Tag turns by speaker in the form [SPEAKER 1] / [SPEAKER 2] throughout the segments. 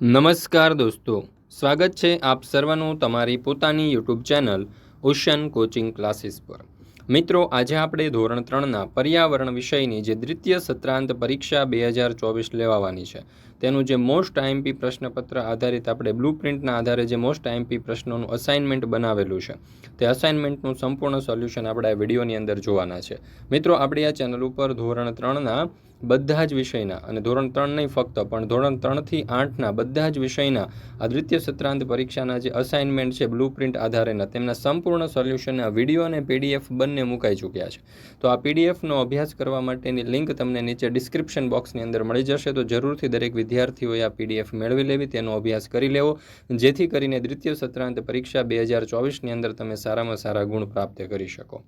[SPEAKER 1] નમસ્કાર દોસ્તો, સ્વાગત છે આપ સર્વનું તમારી પોતાની YouTube channel Ocean Coaching Classes પર. મિત્રો, આજે આપણે ધોરણ ત્રણના પર્યાવરણ વિષયની જે દ્વિતીય સત્રાંત પરીક્ષા બે હજાર ચોવીસ લેવાવાની છે. તેનું જે મોસ્ટ આઈએમપી પ્રશ્નપત્ર આધારિત આપણે બ્લુ પ્રિન્ટના આધારે જે મોસ્ટ આઈએમપી પ્રશ્નોનું અસાઇનમેન્ટ બનાવેલું છે, તે અસાઇનમેન્ટનું સંપૂર્ણ સોલ્યુશન આપણે આ વિડીયોની અંદર જોવાના છે. મિત્રો, આપણી આ ચેનલ ઉપર ધોરણ ત્રણના બધા જ વિષયના, અને ધોરણ ત્રણ નહીં ફક્ત, પણ ધોરણ ત્રણથી આઠના બધા જ વિષયના, આ દ્વિતીય સત્રાંત પરીક્ષાના જે અસાઇનમેન્ટ છે બ્લુ પ્રિન્ટ આધારેના, તેમના સંપૂર્ણ સોલ્યુશનના વીડિયો અને પીડીએફ બંને મુકાઈ ચૂક્યા છે. તો આ પીડીએફનો અભ્યાસ કરવા માટેની લિંક તમને નીચે ડિસ્ક્રિપ્શન બોક્સની અંદર મળી જશે, તો જરૂરથી દરેક વિદ્યાર્થીઓએ આ પીડીએફ મેળવી લેવી, તેનો અભ્યાસ કરી લેવો. જેથી કરીને દ્વિતીય સત્રાંત પરીક્ષા બે હજાર ચોવીસની અંદર તમે સારામાં સારા ગુણ પ્રાપ્ત કરી શકો.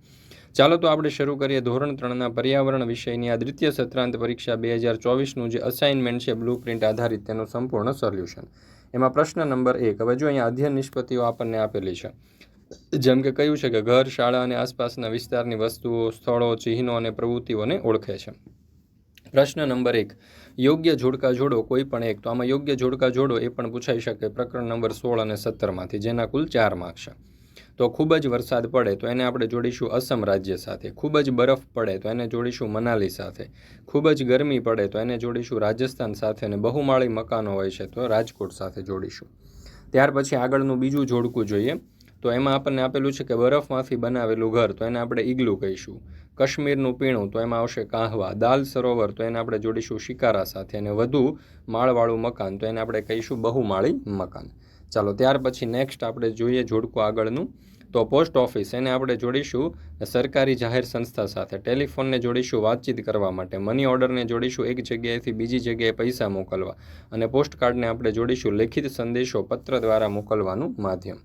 [SPEAKER 1] ચાલો તો આપણે શરૂ કરીએ ધોરણ ત્રણના પર્યાવરણ વિષયની. આ દ્વિતીય સત્રાંત પરીક્ષા બે હજાર ચોવીસનું જે અસાઇનમેન્ટ છે બ્લુ પ્રિન્ટ આધારિત, તેનું સંપૂર્ણ સોલ્યુશન એમાં પ્રશ્ન નંબર એક. હવે જો અહીંયા અધ્યયન નિષ્પત્તિઓ આપણને આપેલી છે. જેમ કે કહ્યું છે કે ઘર, શાળા અને આસપાસના વિસ્તારની વસ્તુઓ, સ્થળો, ચિહ્નો અને પ્રવૃત્તિઓને ઓળખે છે. પ્રશ્ન નંબર એક, યોગ્ય જોડકા જોડો કોઈ પણ એક. તો આમાં યોગ્ય જોડકા જોડો એ પણ પૂછાઈ શકે પ્રકરણ નંબર સોળ અને સત્તરમાંથી જેના કુલ ચાર માર્ક છે. તો ખૂબ જ વરસાદ પડે તો એને આપણે જોડીશું અસમ રાજ્ય સાથે. ખૂબ જ બરફ પડે તો એને જોડીશું મનાલી સાથે. ખૂબ જ ગરમી પડે તો એને જોડીશું રાજસ્થાન સાથે અને બહુમાળી મકાનો હોય છે તો રાજકોટ સાથે જોડીશું. ત્યાર પછી આગળનું બીજું જોડકું જોઈએ. તો એમાં આપણને આપેલું છે કે બરફમાંથી બનાવેલું ઘર, તો એને આપણે ઈગલું કહીશું. કશ્મીરનું પીણું, તો એમાં આવશે કાહવા. દાલ સરોવર, તો એને આપણે જોડીશું શિકારા સાથે. અને વધુ માળવાળું મકાન, તો એને આપણે કહીશું બહુમાળી મકાન. ચાલો, ત્યાર પછી નેક્સ્ટ આપણે જોઈએ જોડકું આગળનું. તો પોસ્ટ ઓફિસ એને આપણે જોડીશું સરકારી જાહેર સંસ્થા સાથે. ટેલિફોનને જોડીશું વાતચીત કરવા માટે. મની ઓર્ડરને જોડીશું એક જગ્યાએથી બીજી જગ્યાએ પૈસા મોકલવા. અને પોસ્ટ કાર્ડને આપણે જોડીશું લેખિત સંદેશો પત્ર દ્વારા મોકલવાનું માધ્યમ.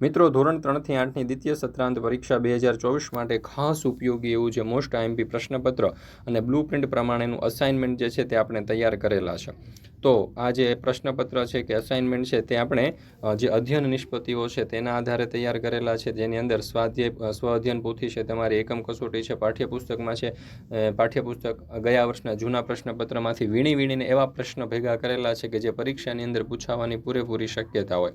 [SPEAKER 1] મિત્રો, ધોરણ ત્રણથી આઠની દ્વિતીય સત્રાંત પરીક્ષા બે હજાર ચોવીસ માટે ખાસ ઉપયોગી એવું જે મોસ્ટ આઈએમપી પ્રશ્નપત્ર અને બ્લુ પ્રિન્ટ પ્રમાણેનું અસાઇનમેન્ટ જે છે તે આપણે તૈયાર કરેલા છે. તો આ જે પ્રશ્નપત્ર છે કે અસાઇનમેન્ટ છે તે આપણે જે અધ્યયન નિષ્પત્તિઓ છે તેના આધારે તૈયાર કરેલા છે. જેની અંદર સ્વાધ્યાય સ્વ અધ્યયન પોથી છે, તમારી એકમ કસોટી છે, પાઠ્યપુસ્તકમાં છે પાઠ્યપુસ્તક ગયા વર્ષના જૂના પ્રશ્નપત્રમાંથી વીણી વીણીને એવા પ્રશ્ન ભેગા કરેલા છે કે જે પરીક્ષાની અંદર પૂછાવાની પૂરેપૂરી શક્યતા હોય.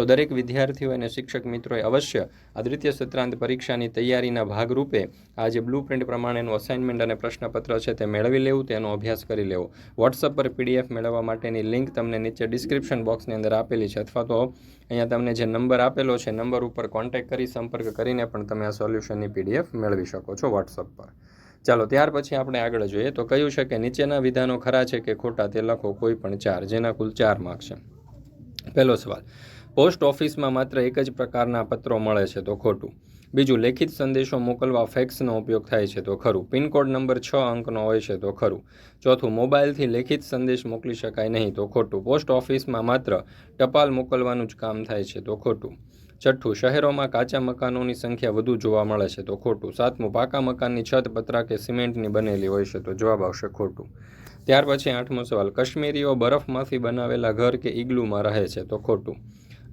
[SPEAKER 1] તો દરેક વિદ્યાર્થીઓ અને શિક્ષક મિત્રોએ અવશ્ય આ દ્વિતીય સત્રાંત પરીક્ષાની તૈયારીના ભાગરૂપે આ જે બ્લુ પ્રિન્ટ પ્રમાણેનું અસાઇનમેન્ટ અને પ્રશ્નપત્ર છે તે મેળવી લેવું, તેનો અભ્યાસ કરી લેવો. વોટ્સઅપ પર પીડીએફ મેળવવા માટેની લિંક તમને નીચે ડિસ્ક્રિપ્શન બોક્સની અંદર આપેલી છે અથવા તો અહીંયા તમને જે નંબર આપેલો છે નંબર ઉપર કોન્ટેક કરી સંપર્ક કરીને પણ તમે આ સોલ્યુશનની પીડીએફ મેળવી શકો છો વોટ્સઅપ પર. ચાલો, ત્યાર પછી આપણે આગળ જોઈએ. તો કહ્યું છે કે નીચેના વિધાનો ખરા છે કે ખોટા તે લખો કોઈ પણ ચાર, જેના કુલ ચાર માર્ક છે. પહેલો સવાલ. પોસ્ટ ઓફિસમાં માત્ર એક જ પ્રકારના પત્રો મળે છે તો ખોટું. બીજું, લેખિત સંદેશો મોકલવા ફેક્સનો ઉપયોગ થાય છે તો ખરું. પિનકોડ નંબર છ અંકનો હોય છે તો ખરું. ચોથું, મોબાઈલથી લેખિત સંદેશ મોકલી શકાય નહીં તો ખોટું. પોસ્ટ ઓફિસમાં માત્ર ટપાલ મોકલવાનું જ કામ થાય છે તો ખોટું. છઠ્ઠું, શહેરોમાં કાચા મકાનોની સંખ્યા વધુ જોવા મળે છે તો ખોટું. સાતમું, પાકા મકાનની છત પતરા કે સિમેન્ટની બનેલી હોય છે તો જવાબ આવશે ખોટું. ત્યાર પછી આઠમો સવાલ, કશ્મીરીઓ બરફમાંથી બનાવેલા ઘર કે ઇગ્લુમાં રહે છે તો ખોટું.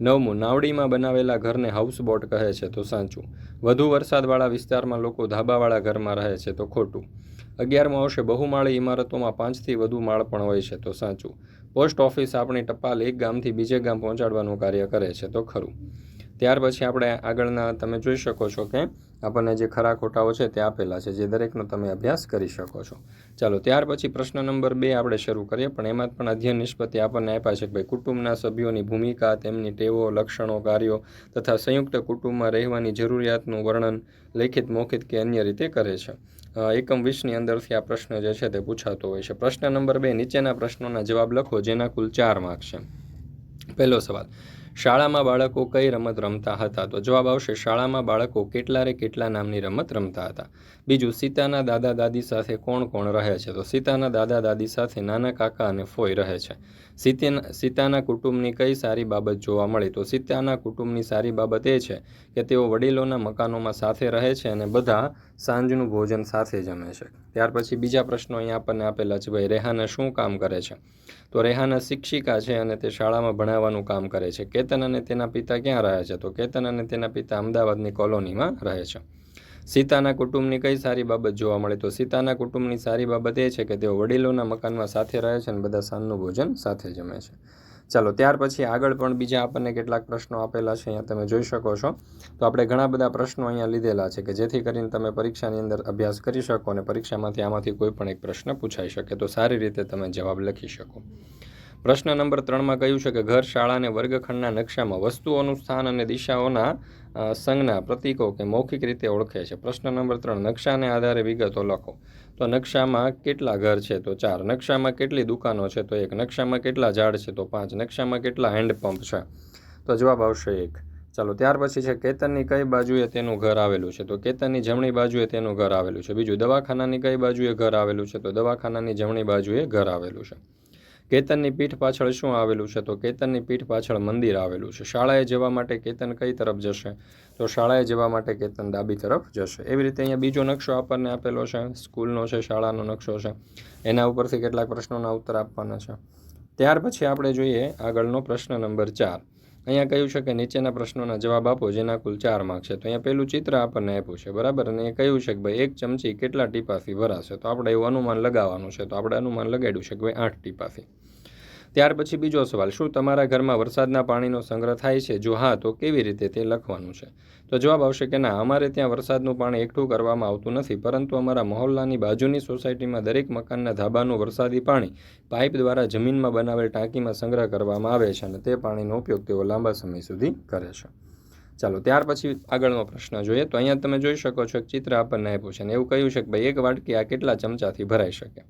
[SPEAKER 1] નવમું, નાવડીમાં બનાવેલા ઘરને હાઉસબોટ કહે છે તો સાચું. વધુ વરસાદવાળા વિસ્તારમાં લોકો ધાબાવાળા ઘરમાં રહે છે તો ખોટું. અગિયારમાં આવશે, બહુમાળી ઇમારતોમાં પાંચથી વધુ માળ પણ હોય છે તો સાચું. પોસ્ટ ઓફિસ આપણી ટપાલ એક ગામથી બીજે ગામ પહોંચાડવાનું કાર્ય કરે છે તો ખરું. ત્યાર પછી આપણે આગળના તમે જોઈ શકો છો કે આપણને જે ખરા ખોટાઓ છે તે આપેલા છે, જે દરેકનો તમે અભ્યાસ કરી શકો છો. ચાલો, ત્યાર પછી પ્રશ્ન નંબર બે આપણે શરૂ કરીએ, પણ એમાં પણ અધ્યયન નિષ્પત્તિ આપણને આપ્યા છે કે ભાઈ કુટુંબના સભ્યોની ભૂમિકા, તેમની ટેવો, લક્ષણો, કાર્યો તથા સંયુક્ત કુટુંબમાં રહેવાની જરૂરિયાતનું વર્ણન લેખિત મૌખિત કે અન્ય રીતે કરે છે. એકમ વીસની અંદરથી આ પ્રશ્ન જે છે તે પૂછાતો હોય છે. પ્રશ્ન નંબર બે, નીચેના પ્રશ્નોના જવાબ લખો, જેના કુલ ચાર માર્ક છે. પહેલો સવાલ શાળામાં બાળકો કઈ રમત રમતા હતા? તો જવાબ આવશે, શાળામાં બાળકો કેટલા રે કેટલા નામની રમત રમતા હતા? બીજું, સીતાના દાદા દાદી સાથે કોણ કોણ રહે છે? તો સીતાના દાદા દાદી સાથે નાના કાકા અને ફોઈ રહે છે. સીતાના કુટુંબની કઈ સારી બાબત જોવા મળી? તો સીતાના કુટુંબની સારી બાબત એ છે કે તેઓ વડીલોના મકાનોમાં સાથે રહે છે અને બધા સાંજનું ભોજન સાથે જમે છે. ત્યાર પછી બીજા પ્રશ્નો અહીંયા આપણને આપેલા છે, ભાઈ, રેહાના શું કામ કરે છે? તો રેહાના શિક્ષિકા છે અને તે શાળામાં ભણાવવાનું કામ કરે છે. કેતન અને તેના પિતા ક્યાં રહે છે? તો કેતન અને તેના પિતા અમદાવાદની કોલોનીમાં રહે છે. સીતાના કુટુંબની કઈ સારી બાબત જોવા મળે? તો સીતાના કુટુંબની સારી બાબત એ છે કે તેઓ વડીલોના મકાનમાં સાથે રહે છે અને બધા સાંજનું ભોજન સાથે જમે છે. ચાલો, ત્યાર પછી આગળ પણ બીજા આપણને કેટલાક પ્રશ્નો આપેલા છે, અહીંયા તમે જોઈ શકો છો. તો આપણે ઘણા બધા પ્રશ્નો અહીંયા લીધેલા છે કે જેથી કરીને તમે પરીક્ષાની અંદર અભ્યાસ કરી શકો અને પરીક્ષામાંથી આમાંથી કોઈ પણ એક પ્રશ્ન પૂછાઈ શકે. તો સારી રીતે તમે જવાબ લખી શકો. પ્રશ્ન નંબર ત્રણમાં કહ્યું છે કે ઘર, શાળા અને વર્ગખંડના નકશામાં વસ્તુઓનું સ્થાન અને દિશાઓના સંજ્ઞા, પ્રતીકો કે મૌખિક રીતે ઓળખે છે. પ્રશ્ન નંબર ત્રણ, નકશાને આધારે વિગતો લખો. તો નકશામાં કેટલા ઘર છે? તો ચાર. નકશામાં કેટલી દુકાનો છે? તો એક. નકશામાં કેટલા ઝાડ છે? તો પાંચ. નકશામાં કેટલા હેન્ડપંપ છે? તો જવાબ આવશે એક. ચાલો, ત્યાર પછી છે, કેતનની કઈ બાજુએ તેનું ઘર આવેલું છે? તો કેતનની જમણી બાજુએ તેનું ઘર આવેલું છે. બીજું, દવાખાનાની કઈ બાજુએ ઘર આવેલું છે? તો દવાખાનાની જમણી બાજુએ ઘર આવેલું છે. કેતનની પીઠ પાછળ શું આવેલું છે? તો કેતનની પીઠ પાછળ મંદિર આવેલું છે. શાળાએ જવા માટે કેતન કઈ તરફ જશે? તો શાળાએ જવા માટે કેતન ડાબી તરફ જશે. એવી રીતે અહીંયા બીજો નકશો આપણને આપેલો છે. સ્કૂલનો છે, શાળાનો નકશો છે. એના ઉપરથી કેટલાક પ્રશ્નોના ઉત્તર આપવાના છે. ત્યાર પછી આપણે જોઈએ આગળનો પ્રશ્ન નંબર ચાર. અહીંયા કહ્યું છે કે નીચેના પ્રશ્નોના જવાબ આપો, જેના કુલ ચાર માર્ક છે. તો અહીંયા પેલું ચિત્ર આપણને આપ્યું છે, બરાબર? અને એ કહ્યું છે કે ભાઈ, એક ચમચી કેટલા ટીપાથી ભરાશે? તો આપણે એવું અનુમાન લગાવવાનું છે. તો આપણે અનુમાન લગાડ્યું છે કે ભાઈ, આઠ ટીપાથી. ત્યાર પછી બીજો સવાલ, શું તમારા ઘરમાં વરસાદના પાણીનો સંગ્રહ થાય છે? જો હા, તો કેવી રીતે તે લખવાનું છે? તો જવાબ આવશે કે ના, અમારે ત્યાં વરસાદનું પાણી એકઠું કરવામાં આવતું નથી, પરંતુ અમારા મહોલ્લાની બાજુની સોસાયટીમાં દરેક મકાનના ધાબાનું વરસાદી પાણી પાઇપ દ્વારા જમીનમાં બનાવેલ ટાંકીમાં સંગ્રહ કરવામાં આવે છે અને તે પાણીનો ઉપયોગ તેઓ લાંબા સમય સુધી કરે છે. ચાલો, ત્યાર પછી આગળનો પ્રશ્ન જોઈએ. તો અહીંયા તમે જોઈ શકો છો, એક ચિત્ર આપણને આપ્યું છે અને એવું કહ્યું છે કે ભાઈ, એક વાટકી આ કેટલા ચમચાથી ભરાઈ શકે?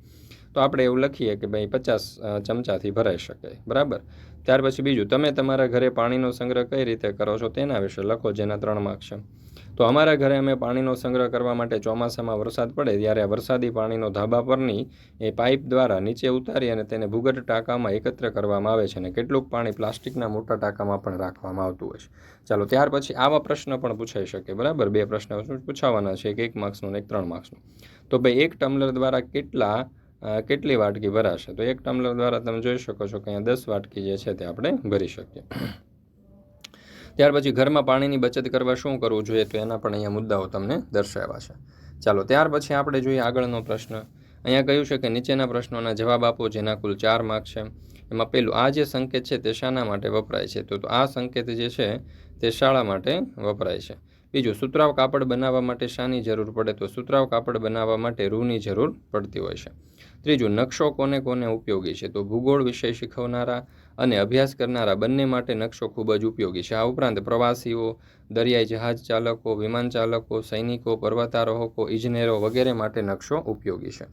[SPEAKER 1] તો આપણે એવું લખીએ કે ભાઈ પચાસ ચમચાથી ભરાઈ શકે. બરાબર? ત્યાર પછી બીજું, તમે તમારા ઘરે પાણીનો સંગ્રહ કઈ રીતે કરો છો તેના વિશે લખો, જેના ત્રણ માર્ક છે. તો અમારા ઘરે અમે પાણીનો સંગ્રહ કરવા માટે ચોમાસામાં વરસાદ પડે ત્યારે વરસાદી પાણીનો ધાબા પરની એ પાઇપ દ્વારા નીચે ઉતારી અને તેને ભૂગર્ભ ટાંકામાં એકત્ર કરવામાં આવે છે અને કેટલુંક પાણી પ્લાસ્ટિકના મોટા ટાંકામાં પણ રાખવામાં આવતું હોય છે. ચાલો, ત્યાર પછી આવા પ્રશ્ન પણ પૂછાઈ શકે. બરાબર? બે પ્રશ્ન પૂછાવાના છે. એક એક માર્ક્સનો અને એક, ત્રણ માર્ક્સનો. તો ભાઈ એક ટમ્લર દ્વારા કેટલા કેટલી વાટકી ભરાશે? તો એક ટમ્બલર દ્વારા તમે જોઈ શકો છો કે અહીંયા દસ વાટકી જે છે તે આપણે ભરી શકીએ. ત્યાર પછી ઘરમાં પાણીની બચત કરવા શું કરવું જોઈએ તો એના પણ અહીંયા મુદ્દાઓ તમને દર્શાવ્યા છે. ચાલો, ત્યાર પછી આપણે જોઈએ આગળનો પ્રશ્ન. અહીંયા કહ્યું છે કે નીચેના પ્રશ્નોના જવાબ આપો, જેના કુલ ચાર માર્ક છે. એમાં પેલું આ જે સંકેત છે તે શાના માટે વપરાય છે? તો આ સંકેત જે છે તે શાળા માટે વપરાય છે. બીજું સુતરાવ કાપડ બનાવવા માટે શાની જરૂર પડે તો સુતરાવ કાપડ બનાવવા માટે રૂની જરૂર પડતી હોય છે. ત્રીજું, નકશો કોને કોને ઉપયોગી છે? તો ભૂગોળ વિષય શીખવનારા અને અભ્યાસ કરનારા બંને માટે નકશો ખૂબ જ ઉપયોગી છે. આ ઉપરાંત પ્રવાસીઓ, દરિયાઈ જહાજ ચાલકો, વિમાન ચાલકો, સૈનિકો, પર્વતારોહકો, ઇજનેરો વગેરે માટે નકશો ઉપયોગી છે.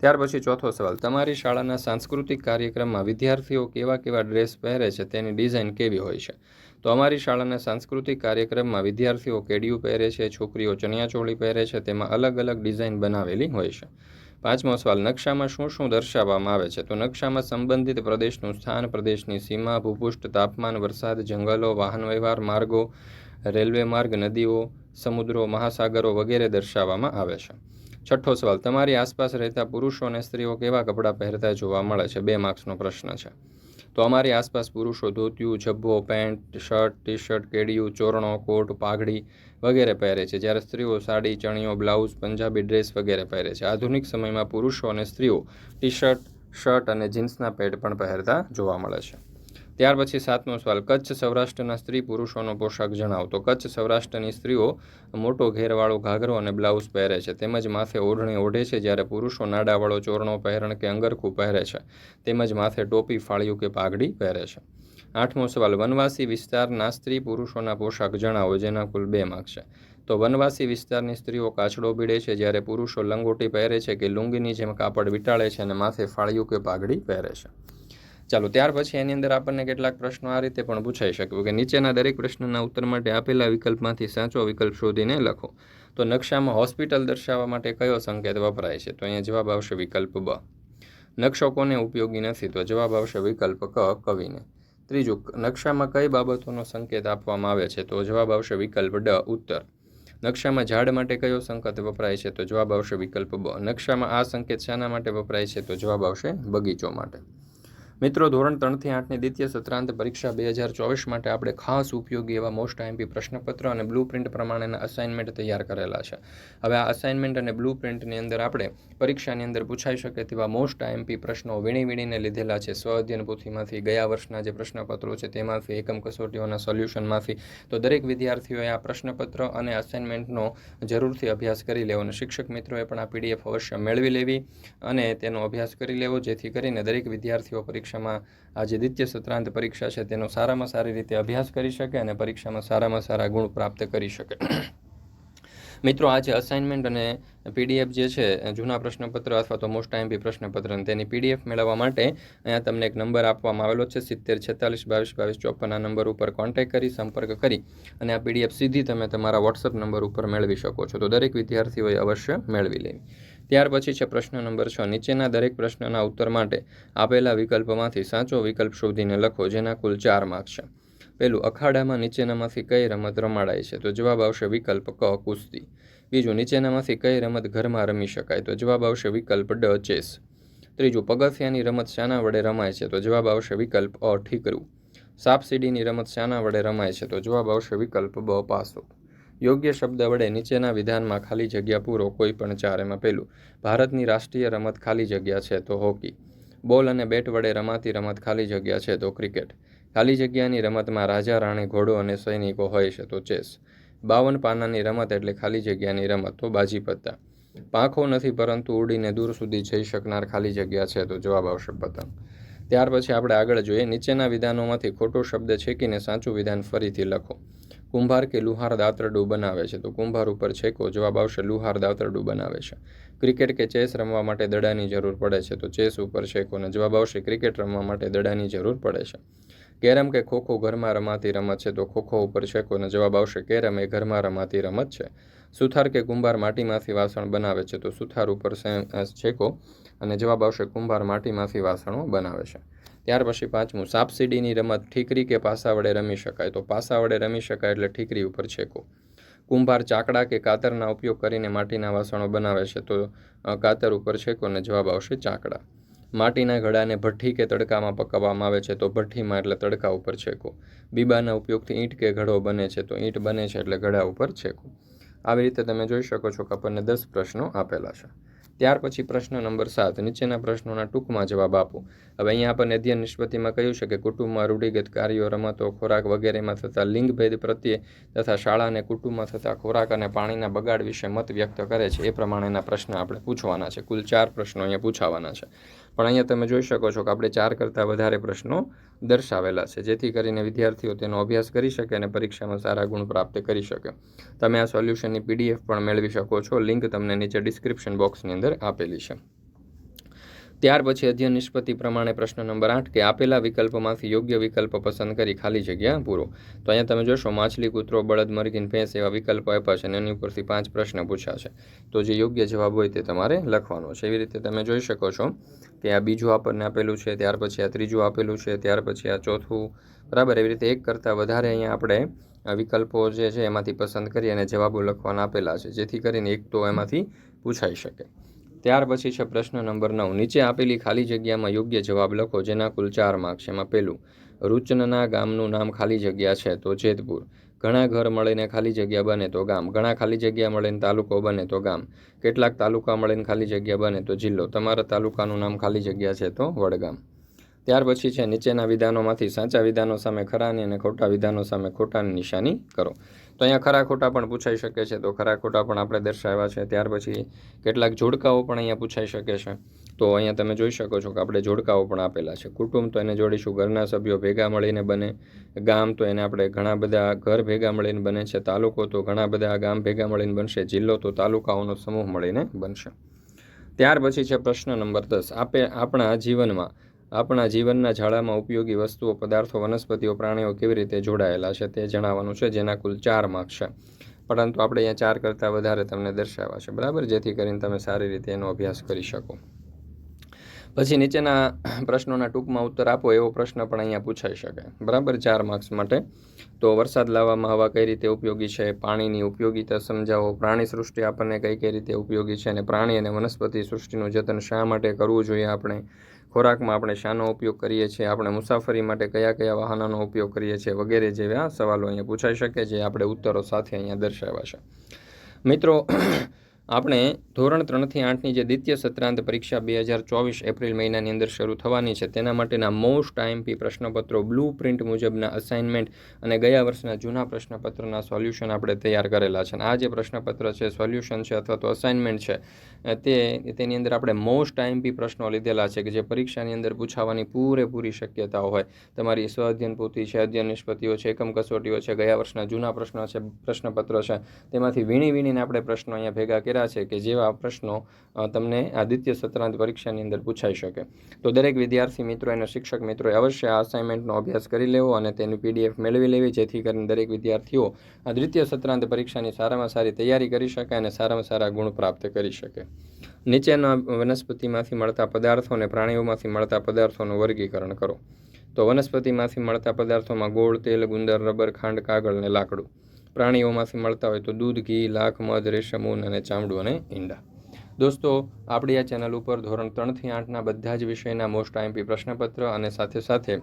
[SPEAKER 1] ત્યાર પછી ચોથો સવાલ, તમારી શાળાના સાંસ્કૃતિક કાર્યક્રમમાં વિદ્યાર્થીઓ કેવા કેવા ડ્રેસ પહેરે છે તેની ડિઝાઇન કેવી હોય છે? તો અમારી શાળાના સાંસ્કૃતિક કાર્યક્રમમાં વિદ્યાર્થીઓ કેડિયું પહેરે છે, છોકરીઓ ચણિયાચોળી પહેરે છે, તેમાં અલગ અલગ ડિઝાઇન બનાવેલી હોય છે. પાંચમો સવાલ, નકશામાં શું શું દર્શાવવામાં આવે છે? તો નકશામાં સંબંધિત પ્રદેશનું સ્થાન, પ્રદેશની સીમા, ભૂપૃષ્ઠ, તાપમાન, વરસાદ, જંગલો, વાહન વ્યવહાર, માર્ગો, રેલવે માર્ગ, નદીઓ, સમુદ્રો, મહાસાગરો વગેરે દર્શાવવામાં આવે છે. છઠ્ઠો સવાલ, તમારી આસપાસ રહેતા પુરુષો અને સ્ત્રીઓ કેવા કપડાં પહેરતા જોવા મળે છે? બે માર્ક્સનો પ્રશ્ન છે. તો અમારી આસપાસ પુરુષો ધોતિયું, જબ્બો, પેન્ટ, શર્ટ ટી શર્ટ કેડિયું, ચોરણો, કોટ, પાઘડી વગેરે પહેરે છે. જ્યારે સ્ત્રીઓ સાડી, ચણિયો, બ્લાઉઝ, પંજાબી ડ્રેસ વગેરે પહેરે છે. આધુનિક સમયમાં પુરુષો અને સ્ત્રીઓ ટી શર્ટ શર્ટ અને જીન્સના પેન્ટ પણ પહેરતા જોવા મળે છે. ત્યાર પછી સાતમો સવાલ, કચ્છ સૌરાષ્ટ્રના સ્ત્રી પુરુષોનો પોશાક જણાવો. તો કચ્છ સૌરાષ્ટ્રની સ્ત્રીઓ મોટો ઘેરવાળો, ઘાઘરો અને બ્લાઉઝ પહેરે છે. તેમજ માથે ઓઢણી ઓઢે છે જ્યારે પુરુષો નાડાવાળો, ચોરણો પહેરણ કે અંગરખું પહેરે છે. તેમજ માથે ટોપી ફાળિયું કે પાઘડી પહેરે છે. આઠમો સવાલ, વનવાસી વિસ્તારના સ્ત્રી પુરુષોના પોશાક જણાવો, જેના કુલ બે માર્ક છે. તો વનવાસી વિસ્તારની સ્ત્રીઓ કાચડો બીડે છે જ્યારે પુરુષો લંગોટી પહેરે છે કે લુંગીની જેમ કાપડ વીંટાળે છે અને માથે ફાળિયું કે પાઘડી પહેરે છે. ચાલો, ત્યાર પછી એની અંદર આપણને કેટલાક પ્રશ્નો આ રીતે પણ પૂછાઈ શકે કે નીચેના દરેક પ્રશ્નના ઉત્તર માટે આપેલા વિકલ્પમાંથી સાચો વિકલ્પ શોધીને લખો. તો નકશામાં હોસ્પિટલ દર્શાવવા માટે કયો સંકેત વપરાય છે? તો અહીંયા જવાબ આવશે વિકલ્પ બ. નકશો કોને ઉપયોગી નથી? તો જવાબ આવશે વિકલ્પ ક, કવિને. ત્રીજું, નકશામાં કઈ બાબતોનો સંકેત આપવામાં આવે છે? તો જવાબ આવશે વિકલ્પ ડ, ઉત્તર. નકશામાં ઝાડ માટે કયો સંકેત વપરાય છે? તો જવાબ આવશે વિકલ્પ બ. નકશામાં આ સંકેત શાના માટે વપરાય છે? તો જવાબ આવશે બગીચો માટે. મિત્રો, ધોરણ ત્રણથી આઠની દ્વિતીય સત્રાંત પરીક્ષા બે હજાર ચોવીસ માટે આપણે ખાસ ઉપયોગી એવા મોસ્ટ આઈમ્પી પ્રશ્નપત્ર અને બ્લુ પ્રિન્ટ પ્રમાણેના અસાઇનમેન્ટ તૈયાર કરેલા છે. હવે આ અસાઇનમેન્ટ અને બ્લુ પ્રિન્ટની અંદર આપણે પરીક્ષાની અંદર પૂછાઈ શકે તેવા મોસ્ટ આઈમ્પી પ્રશ્નો વીણી વીણીને લીધેલા છે. સ્વ અધ્યયન પોથીમાંથી ગયા વર્ષના જે પ્રશ્નપત્રો છે તેમાંથી એકમ કસોટીઓના સોલ્યુશનમાંથી તો દરેક વિદ્યાર્થીઓએ આ પ્રશ્નપત્ર અને અસાઇનમેન્ટનો જરૂરથી અભ્યાસ કરી લેવો અને શિક્ષક મિત્રોએ પણ આ પીડીએફ અવશ્ય મેળવી લેવી અને તેનો અભ્યાસ કરી લેવો, જેથી કરીને દરેક વિદ્યાર્થીઓ પરીક્ષામાં આ જે દ્વિતીય સત્રાંત પરીક્ષા છે, તેનો સારામાં સારી રીતે અભ્યાસ કરી શકે અને પરીક્ષામાં સારામાં સારા ગુણ પ્રાપ્ત કરી શકે. મિત્રો આ જે અસાઇનમેન્ટ અને પીડીએફ જે છે, જૂના પ્રશ્નપત્ર અથવા તો મોસ્ટ આઈએમપી પ્રશ્નપત્ર તેની પીડીએફ મેળવવા માટે અહીંયા તમને એક નંબર આપવામાં આવેલો છે, સિત્તેર, છેતાલીસ, બાવીસ બાવીસ, ચોપન આ નંબર ઉપર કોન્ટેક્ટ કરી, સંપર્ક કરી અને આ પીડીએફ સીધી તમે તમારા વોટ્સઅપ નંબર ઉપર મેળવી શકો છો. તો દરેક વિદ્યાર્થીઓએ અવશ્ય મેળવી લેવી. ત્યાર પછી છે પ્રશ્ન નંબર છ. નીચેના દરેક પ્રશ્નના ઉત્તર માટે આપેલા વિકલ્પમાંથી સાચો વિકલ્પ શોધીને લખો, જેના કુલ ચાર માર્ક છે. પહેલું, અખાડામાં નીચેનામાંથી કઈ રમત રમાડાય છે? તો જવાબ આવશે વિકલ્પ ક, કુસ્તી. બીજું, નીચેનામાંથી કઈ રમત ઘરમાં રમી શકાય? તો જવાબ આવશે વિકલ્પ ડ, ચેસ. ત્રીજું, પગથિયાની રમત શાના વડે રમાય છે? તો જવાબ આવશે વિકલ્પ અ, ઠીકરું. સાપ સીડીની રમત શાના વડે રમાય છે? તો જવાબ આવશે વિકલ્પ બ, પાસો. યોગ્ય શબ્દ વડે નીચેના વિધાનમાં ખાલી જગ્યા પૂરો કોઈ પણ ચાર એમાં પહેલું ભારતની રાષ્ટ્રીય રમત ખાલી જગ્યા છે તો હોકી. બોલ અને બેટ વડે રમાતી રમત ખાલી જગ્યા છે તો ક્રિકેટ. ખાલી જગ્યાની રમતમાં રાજા, રાણી, ઘોડો અને સૈનિકો હોય છે તો ચેસ. બાવન પાનાની રમત એટલે ખાલી જગ્યાની રમત તો બાજી પત્તા પાંખો નથી પરંતુ ઉડીને દૂર સુધી જઈ શકનાર ખાલી જગ્યા છે તો જવાબ આવશે પતંગ. ત્યાર પછી આપણે આગળ જોઈએ. નીચેના વિધાનોમાંથી ખોટો શબ્દ છેકીને સાચું વિધાન ફરીથી લખો. કુંભાર કે લુહાર દાતરડું બનાવે છે. તો કુંભાર ઉપર છેકો, જવાબ આવશે લુહાર દાતરડું બનાવે છે. ક્રિકેટ કે ચેસ રમવા માટે દડાની જરૂર પડે છે. તો ચેસ ઉપર છેકો અને જવાબ આવશે ક્રિકેટ રમવા માટે દડાની જરૂર પડે છે. કેરમ કે ખોખો ઘરમાં રમાતી રમત છે. તો ખોખો ઉપર છેકો અને જવાબ આવશે કેરમ એ ઘરમાં રમાતી રમત છે. સુથાર કે કુંભાર માટીમાંથી વાસણ બનાવે છે. તો સુથાર ઉપર છેકો અને જવાબ આવશે કુંભાર માટીમાંથી વાસણો બનાવે છે. ત્યાર પછી પાંચમું, સાપસીડીની રમત ઠીકરી કે પાસા વડે રમી શકાય? તો પાસા વડે રમી શકાય એટલે ઠીકરી ઉપર છેકો. કુંભાર ચાકડા કે કાતરના ઉપયોગ કરીને માટીના વાસણો બનાવે છે, તો કાતર ઉપર છેકો અને જવાબ આવશે ચાકડા. માટીના ઘડાને ભઠ્ઠી કે તડકામાં પકવવામાં આવે છે, તો ભઠ્ઠીમાં એટલે તડકા ઉપર છેકો. બીબાના ઉપયોગથી ઈંટ કે ઘડો બને છે, તો ઈંટ બને છે એટલે ઘડા ઉપર છેકો. આવી રીતે તમે જોઈ શકો છો કે આપણને દસ પ્રશ્નો આપેલા છે. ત્યાર પછી પ્રશ્ન નંબર સાત, નીચેના પ્રશ્નોના ટૂંકમાં જવાબ આપો. હવે અહીંયા આપણને અધ્યયન નિષ્પત્તિમાં કહ્યું છે કે કુટુંબમાં રૂઢિગત કાર્યો, રમતો, ખોરાક વગેરેમાં થતા લિંગભેદ પ્રત્યે તથા શાળા અને કુટુંબમાં થતા ખોરાક અને પાણીના બગાડ વિશે મત વ્યક્ત કરે છે, એ પ્રમાણેના પ્રશ્ન આપણે પૂછવાના છે. કુલ ચાર પ્રશ્નો અહીંયા પૂછાવાના છે. પણ અહીંયા તમે જોઈ શકો છો કે આપણે ચાર કરતાં વધારે પ્રશ્નો દર્શાવેલા છે, જેથી કરીને વિદ્યાર્થીઓ તેનો અભ્યાસ કરી શકે અને પરીક્ષામાં સારા ગુણ પ્રાપ્ત કરી શકે. તમે આ સોલ્યુશનની પીડીએફ પણ મેળવી શકો છો, લિંક તમને નીચે ડિસ્ક્રિપ્શન બોક્સની અંદર આપેલી છે. ત્યાર પછી અધ્યયન નિષ્પત્તિ પ્રમાણે પ્રશ્ન નંબર આઠ કે આપેલા વિકલ્પમાંથી યોગ્ય વિકલ્પ પસંદ કરી ખાલી જગ્યા પૂરો. તો અહીંયા તમે જોશો, માછલી, કૂતરો, બળદ, મરઘીન, ભેંસ એવા વિકલ્પો આપ્યા છે અને એની ઉપરથી પાંચ પ્રશ્ન પૂછ્યા છે. તો જે યોગ્ય જવાબ હોય તે તમારે લખવાનો છે. એવી રીતે તમે જોઈ શકો છો કે આ બીજું આપણને આપેલું છે, ત્યાર પછી આ ત્રીજું આપેલું છે, ત્યાર પછી આ ચોથું. બરાબર, એવી રીતે એક કરતાં વધારે અહીંયા આપણે વિકલ્પો જે છે એમાંથી પસંદ કરી અને જવાબો લખવાના આપેલા છે, જેથી કરીને એક તો એમાંથી પૂછાઈ શકે. ત્યાર પછી છે પ્રશ્ન નંબર નવ. નીચે આપેલી ખાલી જગ્યામાં યોગ્ય જવાબ લખો, જેના કુલ ચાર માર્ક એમાં પહેલું રૂચનના ગામનું નામ ખાલી જગ્યા છે, તો જેતપુર. ઘણા ઘર મળીને ખાલી જગ્યા બને તો ગામ. ઘણા ખાલી જગ્યા મળીને તાલુકો બને તો ગામ. કેટલાક તાલુકા મળીને ખાલી જગ્યા બને તો જિલ્લો. તમારા તાલુકાનું નામ ખાલી જગ્યા છે તો વડગામ. ત્યાર પછી છે નીચેના વિધાનોમાંથી સાચા વિધાનો સામે ખરાની અને ખોટા વિધાનો સામે ખોટાની નિશાની કરો. તો અહીંયા ખરા ખોટા પણ પૂછાઈ શકે છે. તો ખરા ખોટા પણ આપણે દર્શાવ્યા છે. ત્યાર પછી કેટલાક જોડકાઓ પણ અહીંયા પૂછાઈ શકે છે. તો અહીંયા તમે જોઈ શકો છો કે આપણે જોડકાઓ પણ આપેલા છે. કુટુંબ તો એને જોડીશું, ઘરના સભ્યો ભેગા મળીને બને, ગામ તો એને આપણે ઘણા બધા ઘર ભેગા મળીને બને છે, તાલુકો તો ઘણા બધા ગામ ભેગા મળીને બનશે, જિલ્લો તો તાલુકાઓનો સમૂહ મળીને બનશે. ત્યાર પછી છે પ્રશ્ન નંબર દસ. આપે આપણા જીવનમાં આપણા જીવનના ઝાડામાં ઉપયોગી વસ્તુઓ, પદાર્થો, વનસ્પતિઓ, પ્રાણીઓ કેવી રીતે જોડાયેલા છે તે જણાવવાનું છે, જેના કુલ ચાર માર્ક છે. પરંતુ આપણે અહીંયા ચાર કરતાં વધારે તમને દર્શાવ્યા છે, બરાબર? જેથી કરીને તમે સારી રીતે એનો અભ્યાસ કરી શકો. પછી નીચેના પ્રશ્નોના ટૂંકમાં ઉત્તર આપો, એવો પ્રશ્ન પણ અહીંયા પૂછાઈ શકે. બરાબર? ચાર માર્ક્સ માટે. તો વરસાદ લાવવામાં હવા કઈ રીતે ઉપયોગી છે, પાણીની ઉપયોગીતા સમજાવો, પ્રાણી સૃષ્ટિ આપણને કઈ કઈ રીતે ઉપયોગી છે અને પ્રાણી અને વનસ્પતિ સૃષ્ટિનું જતન શા માટે કરવું જોઈએ આપણે? ખોરાકમાં આપણે શાનો ઉપયોગ કરીએ છીએ, આપણે મુસાફરી માટે કયા કયા વાહનોનો ઉપયોગ કરીએ છીએ વગેરે જેવા સવાલો અહીંયા પૂછાઈ શકે, જે આપણે ઉત્તરો સાથે અહીંયા દર્શાવ્યા છે. મિત્રો આપણે ધોરણ ત્રણથી આઠની જે દ્વિતીય સત્રાંત પરીક્ષા બે હજાર ચોવીસ એપ્રિલ મહિનાની અંદર શરૂ થવાની છે, તેના માટેના મોસ્ટ આઈએમપી પ્રશ્નપત્રો બ્લુ પ્રિન્ટ મુજબના અસાઇનમેન્ટ અને ગયા વર્ષના જૂના પ્રશ્નપત્રના સોલ્યુશન આપણે તૈયાર કરેલા છે. અને આ જે પ્રશ્નપત્ર છે સોલ્યુશન છે અથવા તો અસાઇનમેન્ટ છે તે, તેની અંદર આપણે મોસ્ટ આઈએમપી પ્રશ્નો લીધેલા છે કે જે પરીક્ષાની અંદર પૂછાવાની પૂરેપૂરી શક્યતાઓ હોય. તમારી સ્વ અધ્યયન પોથી છે, અધ્યયન નિષ્પત્તિઓ છે, એકમ કસોટીઓ છે, ગયા વર્ષના જૂના પ્રશ્નો છે, પ્રશ્નપત્રો છે, તેમાંથી વીણી વીણીને આપણે પ્રશ્નો અહીંયા ભેગા કર્યા છે કે જેવા પ્રશ્નો તમને આ દ્વિતીય સત્રાંત પરીક્ષાની અંદર પૂછાઈ શકે. તો દરેક વિદ્યાર્થી મિત્રો અને શિક્ષક મિત્રોએ અવશ્ય આ અસાઇનમેન્ટનો અભ્યાસ કરી લેવો અને તેની પીડીએફ મેળવી લેવી, જેથી કરીને દરેક વિદ્યાર્થીઓ આ દ્વિતીય સત્રાંત પરીક્ષાની સારામાં સારી તૈયારી કરી શકે અને સારામાં સારા ગુણ પ્રાપ્ત કરી શકે. નીચેના વનસ્પતિમાંથી મળતા પદાર્થો અને પ્રાણીઓમાંથી મળતા પદાર્થોનું વર્ગીકરણ કરો. તો વનસ્પતિમાંથી મળતા પદાર્થોમાં ગોળ, તેલ, ગુંદર, રબર, ખાંડ, કાગળ અને લાકડું. પ્રાણીઓમાંથી મળતા હોય તો દૂધ, ઘી, લાખ, મધ, રેશમ, ઊન અને ચામડું અને ઈંડા. દોસ્તો, આપણી આ ચેનલ ઉપર ધોરણ ત્રણથી આઠના બધા જ વિષયના મોસ્ટ આઈએમપી પ્રશ્નપત્ર અને સાથે સાથે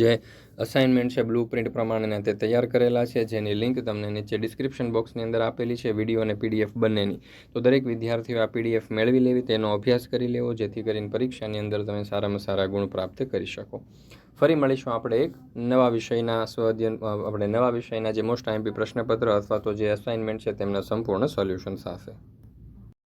[SPEAKER 1] જે અસાઇનમેન્ટ છે બ્લુ પ્રિન્ટ પ્રમાણેના તે તૈયાર કરેલા છે. જેની લિંક તમને નીચે ડિસ્ક્રિપ્શન બોક્સની અંદર આપેલી છે વીડિયો અને પીડીએફ બંનેની. તો દરેક વિદ્યાર્થીઓ આ પીડીએફ મેળવી લેવી, તેનો અભ્યાસ કરી લેવો, જેથી કરીને પરીક્ષાની અંદર તમે સારામાં સારા ગુણ પ્રાપ્ત કરી શકો. ફરી મળીશું આપણે એક નવા વિષયના સ્વઅધ્યયન આપણે નવા વિષયના જે મોસ્ટ આઈએમપી પ્રશ્નપત્ર અથવા તો જે અસાઇનમેન્ટ છે તેમના સંપૂર્ણ સોલ્યુશન સાથે.